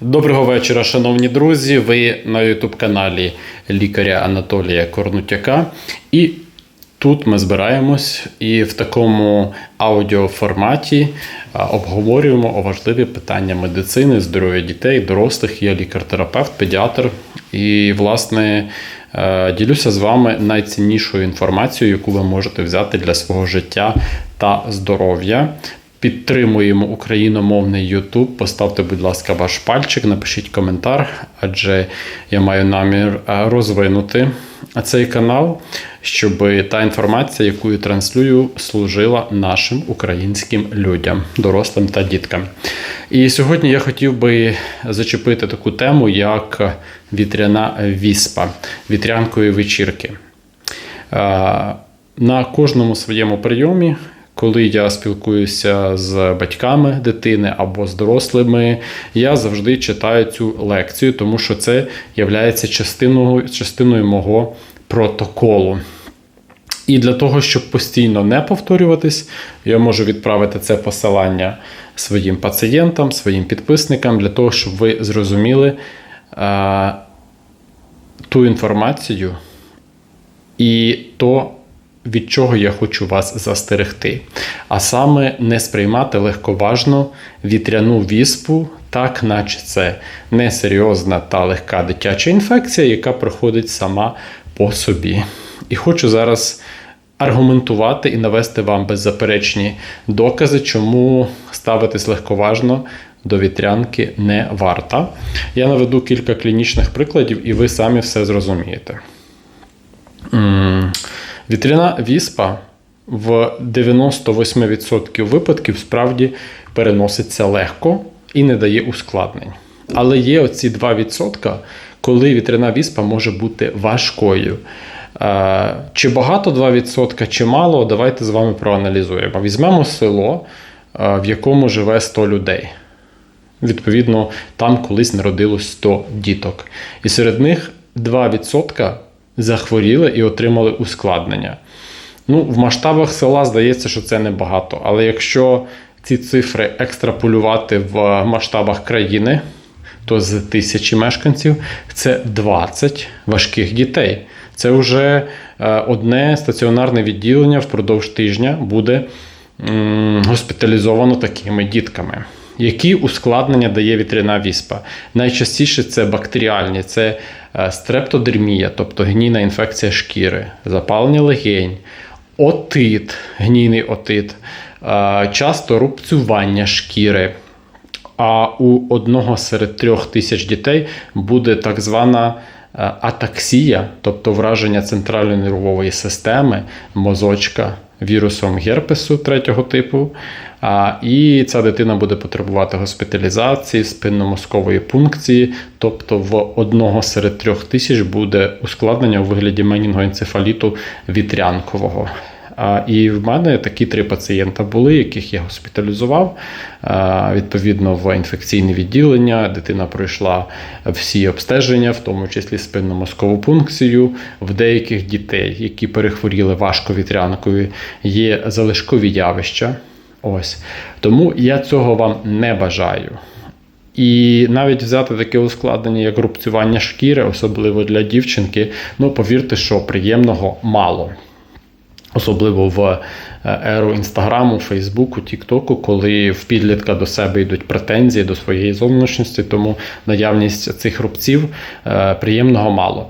Доброго вечора, шановні друзі. Ви на ютуб-каналі лікаря Анатолія Корнутяка. І тут ми збираємось і в такому аудіоформаті обговорюємо важливі питання медицини, здоров'я дітей, дорослих. Я лікар-терапевт, педіатр. І, власне, е, ділюся з вами найціннішою інформацією, яку ви можете взяти для свого життя та здоров'я. Підтримуємо україномовний YouTube. Поставте, будь ласка, ваш пальчик, напишіть коментар, адже я маю намір е, розвинути цей канал, щоб та інформація, яку я транслюю, служила нашим українським людям, дорослим та діткам. І сьогодні я хотів би зачепити таку тему, як вітряна віспа, вітрянкові вечірки. Е, На кожному своєму прийомі коли я спілкуюся з батьками дитини або з дорослими, я завжди читаю цю лекцію, тому що це є частиною, частиною мого протоколу. І для того, щоб постійно не повторюватись, я можу відправити це посилання своїм пацієнтам, своїм підписникам, для того, щоб ви зрозуміли е, ту інформацію і то, від чого я хочу вас застерегти. А саме не сприймати легковажно вітряну віспу, так наче це несерйозна та легка дитяча інфекція, яка проходить сама по собі. І хочу зараз аргументувати і навести вам беззаперечні докази, чому ставитись легковажно. До вітрянки не варта. Я наведу кілька клінічних прикладів, і ви самі все зрозумієте. Вітряна віспа в 98% випадків справді переноситься легко і не дає ускладнень. Але є оці 2%, коли вітряна віспа може бути важкою. Е, чи багато 2%, чи мало, давайте з вами проаналізуємо. Візьмемо село, е, в якому живе 100 людей. Відповідно, там колись народилось 100 діток. І серед них 2% захворіли і отримали ускладнення. Ну, В масштабах села здається, що це небагато. Але якщо ці цифри екстраполювати в масштабах країни, то з тисячі мешканців це 20 важких дітей. Це вже е, одне стаціонарне відділення впродовж тижня буде госпіталізовано такими дітками. Які ускладнення дає вітряна віспа? Найчастіше це бактеріальні, це стрептодермія, тобто гнійна інфекція шкіри, запалення легень, отит, гнійний отит, е, часто рубцювання шкіри. А у одного серед трьох тисяч дітей буде так звана е, атаксія, тобто враження центральної нервової системи, мозочка вірусом герпесу третього типу. І ця дитина буде потребувати госпіталізації, спинномозкової пункції, тобто в одного серед трьох тисяч буде ускладнення у вигляді менінгоенцефаліту вітрянкового. І в мене такі три пацієнта були, яких я госпіталізував. Відповідно, в інфекційне відділення дитина пройшла всі обстеження, в тому числі спинномозкову пункцію. В деяких дітей, які перехворіли важко вітрянкою, є залишкові явища. Ось тому я цього вам не бажаю. І навіть взяти таке ускладнення, як рубцювання шкіри, особливо для дівчинки, ну повірте, що приємного мало. Особливо в е, еру інстаграму, Фейсбуку, Тіктоку, коли в підлітка до себе йдуть претензії до своєї зовнішності, тому наявність цих рубців е, приємного мало.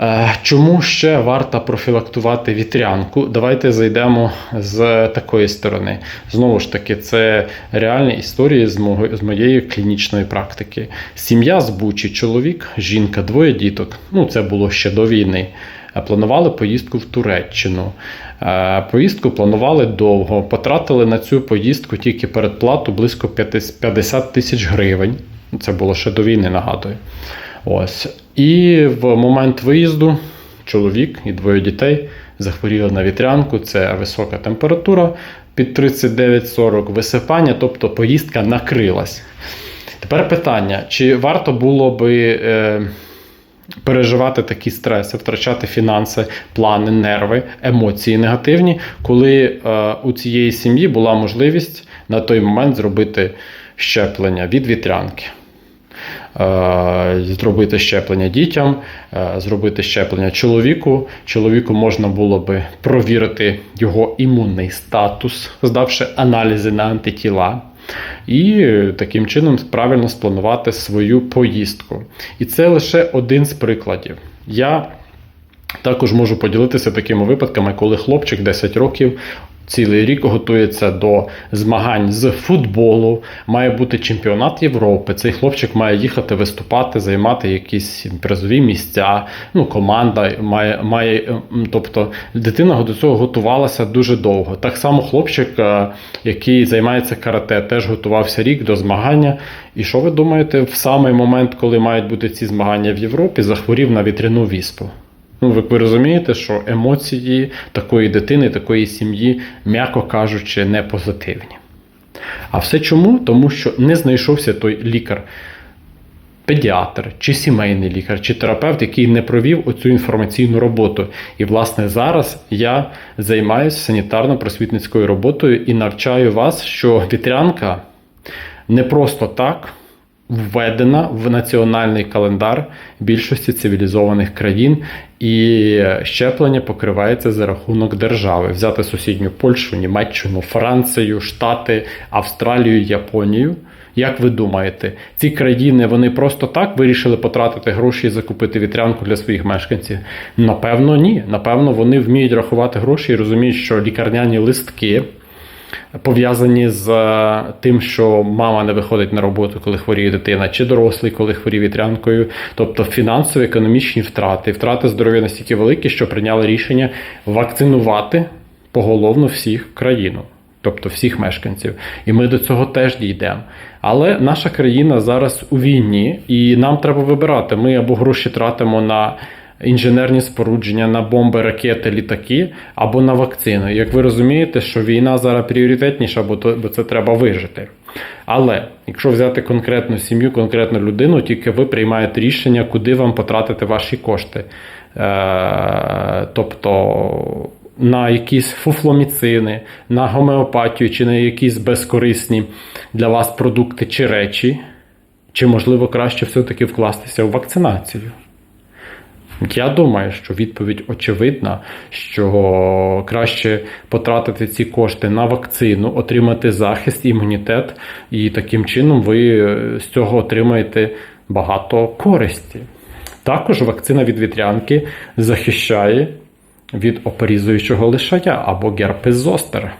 Е, чому ще варто профілактувати вітрянку? Давайте зайдемо з такої сторони. Знову ж таки, це реальні історії з моєї клінічної практики. Сім'я з Бучі, чоловік, жінка, двоє діток. Ну, це було ще до війни. Планували поїздку в Туреччину. Е, поїздку планували довго. Потратили на цю поїздку тільки передплату близько 50 тисяч гривень. Це було ще до війни, нагадую. Ось. І в момент виїзду чоловік і двоє дітей захворіли на вітрянку, це висока температура під 39-40, висипання, тобто поїздка накрилась. Тепер питання: чи варто було би. Е, переживати такі стреси, втрачати фінанси, плани, нерви, емоції негативні, коли е, у цієї сім'ї була можливість на той момент зробити щеплення від вітрянки. Е, Зробити щеплення дітям, е, зробити щеплення чоловіку. Чоловіку можна було би провірити його імунний статус, здавши аналізи на антитіла. І таким чином правильно спланувати свою поїздку. І це лише один з прикладів. Я також можу поділитися такими випадками, коли хлопчик 10 років. Цілий рік готується до змагань з футболу, має бути чемпіонат Європи. Цей хлопчик має їхати виступати, займати якісь призові місця. Ну, команда має, має, тобто дитина до цього готувалася дуже довго. Так само хлопчик, е, який займається карате, теж готувався рік до змагання. І що ви думаєте, в самий момент, коли мають бути ці змагання в Європі, захворів на вітряну віспу? Ну, ви, ви розумієте, що емоції такої дитини, такої сім'ї, м'яко кажучи, не позитивні. А все чому? Тому що не знайшовся той лікар, педіатр, чи сімейний лікар, чи терапевт, який не провів оцю інформаційну роботу. І, власне, зараз я займаюся санітарно-просвітницькою роботою і навчаю вас, що вітрянка не просто так введена в національний календар більшості цивілізованих країн, і щеплення покривається за рахунок держави. Взяти сусідню Польщу, Німеччину, Францію, Штати, Австралію, Японію. Як ви думаєте, ці країни вони просто так вирішили потратити гроші і закупити вітрянку для своїх мешканців? Напевно, ні. Напевно, вони вміють рахувати гроші і розуміють, що лікарняні листки пов'язані з е, тим, що мама не виходить на роботу, коли хворіє дитина, чи дорослий, коли хворіє вітрянкою. Тобто фінансові економічні втрати, втрати здоров'я настільки великі, що прийняли рішення вакцинувати поголовно всіх країну. Тобто всіх мешканців, і ми до цього теж дійдемо. Але наша країна зараз у війні, і нам треба вибирати. Ми або гроші тратимо на інженерні спорудження, на бомби, ракети, літаки, або на вакцину. Як ви розумієте, що війна зараз пріоритетніша, бо це треба вижити. Але якщо взяти конкретну сім'ю, конкретну людину, тільки ви приймаєте рішення, куди вам потратити ваші кошти. Е, Тобто на якісь фуфломіцини, на гомеопатію, чи на якісь безкорисні для вас продукти чи речі, чи можливо краще все-таки вкластися в вакцинацію. Я думаю, що відповідь очевидна, що краще потратити ці кошти на вакцину, отримати захист, імунітет, і таким чином ви з цього отримаєте багато користі. Також вакцина від вітрянки захищає від опорізуючого лишая або герпес зостер.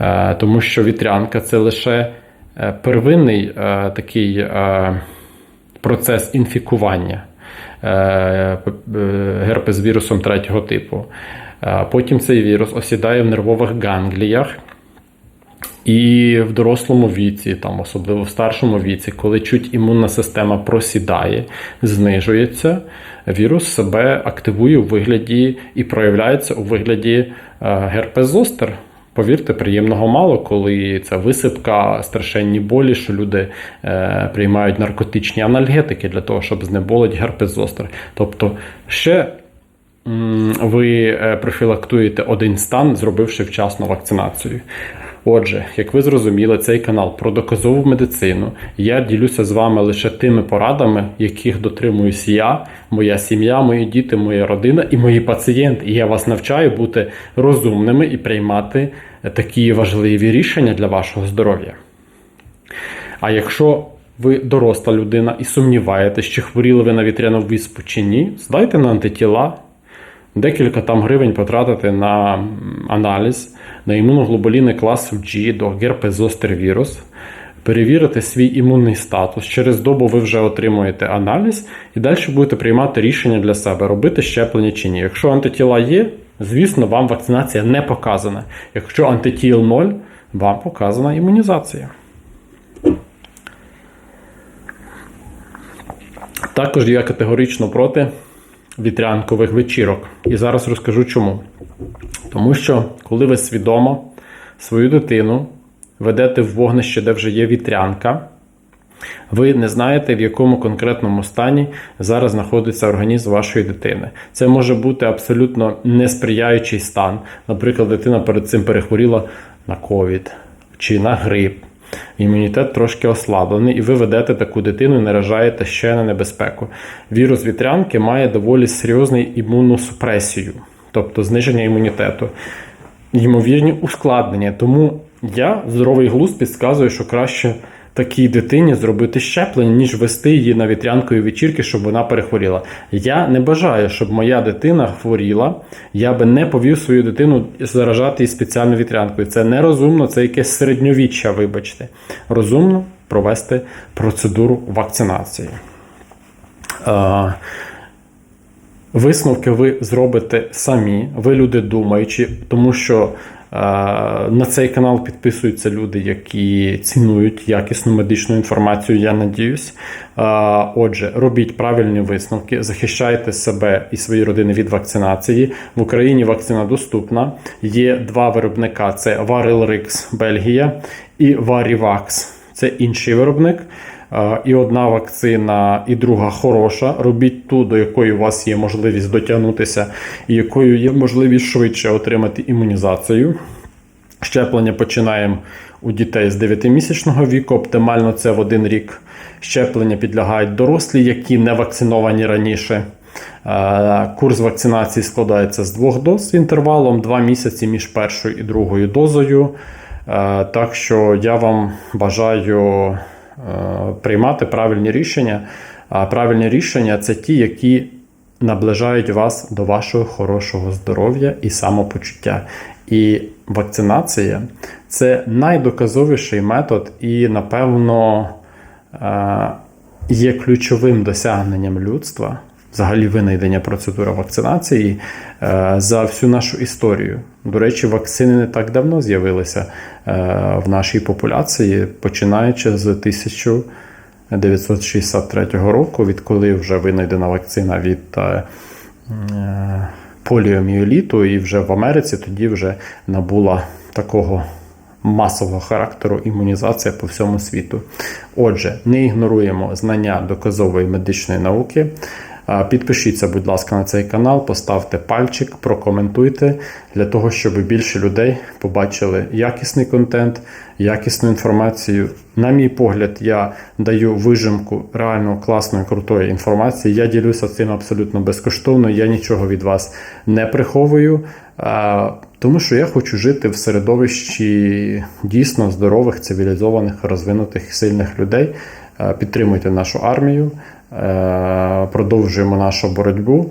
Е, Тому що вітрянка це лише е, первинний е, такий е, процес інфікування е, е, герпес вірусом третього типу. Е, Потім цей вірус осідає в нервових гангліях. І в дорослому віці, там, особливо в старшому віці, коли чуть імунна система просідає, знижується, вірус себе активує у вигляді і проявляється у вигляді е, герпес-зостер. Повірте, приємного мало, коли це висипка, страшенні болі, що люди е, приймають наркотичні анальгетики для того, щоб знеболити герпес-зостер. Тобто ще м, ви е, профілактуєте один стан, зробивши вчасну вакцинацію. Отже, як ви зрозуміли, цей канал про доказову медицину. Я ділюся з вами лише тими порадами, яких дотримуюсь я, моя сім'я, мої діти, моя родина і мої пацієнти. І я вас навчаю бути розумними і приймати такі важливі рішення для вашого здоров'я. А якщо ви доросла людина і сумніваєтесь, чи хворіли ви на вітряну виспу чи ні, здайте на антитіла. Декілька там гривень потратити на аналіз, на імуноглобуліни класу G до герпес-зостер вірус, перевірити свій імунний статус. Через добу ви вже отримуєте аналіз і далі будете приймати рішення для себе, робити щеплення чи ні. Якщо антитіла є, звісно, вам вакцинація не показана. Якщо антитіл 0, вам показана імунізація. Також я категорично проти вітрянкових вечірок. І зараз розкажу чому. Тому що, коли ви свідомо свою дитину ведете в вогнище, де вже є вітрянка, ви не знаєте, в якому конкретному стані зараз знаходиться організм вашої дитини. Це може бути абсолютно несприяючий стан. Наприклад, дитина перед цим перехворіла на ковід чи на грип. Імунітет трошки ослаблений, і ви ведете таку дитину і наражаєте ще на небезпеку. Вірус вітрянки має доволі серйозну імунну супресію, тобто зниження імунітету, ймовірні ускладнення. Тому я здоровий глузд підказую, що краще такій дитині зробити щеплення, ніж вести її на вітрянкові вечірки, щоб вона перехворіла. Я не бажаю, щоб моя дитина хворіла. Я би не повів свою дитину заражати її спеціальною вітрянкою. Це нерозумно, це якесь середньовіччя, вибачте. Розумно провести процедуру вакцинації. Висновки ви зробите самі, ви люди думаючі, тому що е, на цей канал підписуються люди, які цінують якісну медичну інформацію, я надіюсь. Е, отже, робіть правильні висновки, захищайте себе і свої родини від вакцинації. В Україні вакцина доступна. Є два виробника: це Varilrix Бельгія і Varivax. Це інший виробник. І одна вакцина, і друга хороша. Робіть ту, до якої у вас є можливість дотягнутися, і якою є можливість швидше отримати імунізацію. Щеплення починаємо у дітей з 9-місячного віку, оптимально це в один рік. Щеплення підлягають дорослі, які не вакциновані раніше. Курс вакцинації складається з двох доз інтервалом 2 місяці між першою і другою дозою. Так що я вам бажаю приймати правильні рішення. А правильні рішення це ті, які наближають вас до вашого хорошого здоров'я і самопочуття. І вакцинація це найдоказовіший метод, і, напевно, е, є ключовим досягненням людства, взагалі винайдення процедури вакцинації е, за всю нашу історію. До речі, вакцини не так давно з'явилися е, в нашій популяції, починаючи з 1963 року, відколи вже винайдена вакцина від е, поліоміеліту, і вже в Америці тоді вже набула такого масового характеру імунізація по всьому світу. Отже, не ігноруємо знання доказової медичної науки. Підпишіться, будь ласка, на цей канал, поставте пальчик, прокоментуйте для того, щоб більше людей побачили якісний контент, якісну інформацію. На мій погляд, я даю вижимку реально класної, крутої інформації. Я ділюся цим абсолютно безкоштовно. Я нічого від вас не приховую. Тому що я хочу жити в середовищі дійсно здорових, цивілізованих, розвинутих, сильних людей. Підтримуйте нашу армію, продовжуємо нашу боротьбу.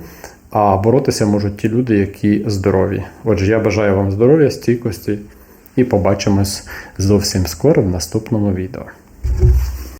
А боротися можуть ті люди, які здорові. Отже, я бажаю вам здоров'я, стійкості і побачимось зовсім скоро в наступному відео.